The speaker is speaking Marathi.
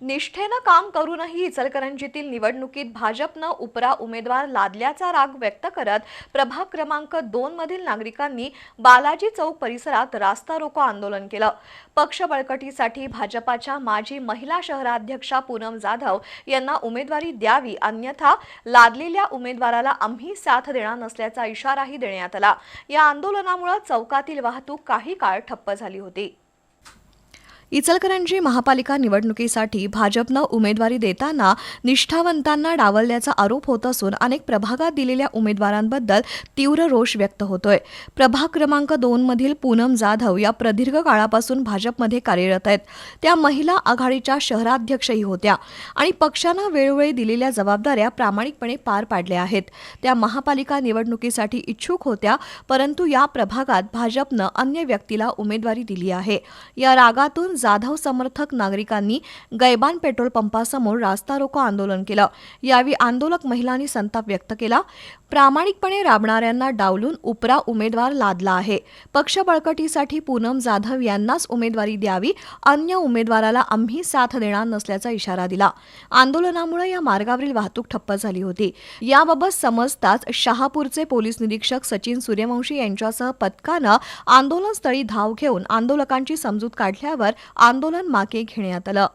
निष्ठेनं काम करूनही इचलकरंजीतील निवडणुकीत भाजपनं उपरा उमेदवार लादल्याचा राग व्यक्त करत प्रभाग क्रमांक दोन मधील नागरिकांनी बालाजी चौक परिसरात रास्ता रोको आंदोलन केलं. पक्ष बळकटीसाठी भाजपाच्या माजी महिला शहराध्यक्षा पूनम जाधव यांना उमेदवारी द्यावी अन्यथा लादलेल्या उमेदवाराला आम्ही साथ देणार नसल्याचा इशाराही देण्यात आला. या आंदोलनामुळे चौकातील वाहतूक काही काळ ठप्प झाली होती. इचलकरंजी महापालिका निवडणुकीसाठी भाजपनं उमेदवारी देताना निष्ठावंतांना डावलल्याचा आरोप होत असून अनेक प्रभागात दिलेल्या उमेदवारांबद्दल तीव्र रोष व्यक्त होतोय. प्रभाग क्रमांक दोनमधील पूनम जाधव या प्रदीर्घ काळापासून भाजपमध्ये कार्यरत आहेत. त्या महिला आघाडीच्या शहराध्यक्षही होत्या आणि पक्षानं वेळोवेळी दिलेल्या जबाबदाऱ्या प्रामाणिकपणे पार पाडल्या आहेत. त्या महापालिका निवडणुकीसाठी इच्छुक होत्या परंतु या प्रभागात भाजपनं अन्य व्यक्तीला उमेदवारी दिली आहे. या रागातून जाधव समर्थक नागरिकांनी गैबान पेट्रोल पंपासमोर रास्ता रोको आंदोलन केलं. यावेळी आंदोलक महिलांनी संताप व्यक्त केला. प्रामाणिकपणे राबणाऱ्यांना डावलून उपरा उमेदवार लादला आहे. पक्ष बळकटीसाठी पूनम जाधव यांनाच उमेदवारी द्यावी अन्य उमेदवाराला आम्ही साथ देणार नसल्याचा इशारा दिला. आंदोलनामुळे या मार्गावरील वाहतूक ठप्प झाली होती. याबाबत समजताच शहापूरचे पोलीस निरीक्षक सचिन सूर्यवंशी यांच्यासह पथकानं आंदोलनस्थळी धाव घेऊन आंदोलकांची समजूत काढल्यावर आंदोलन मागे घेण्यात आलं.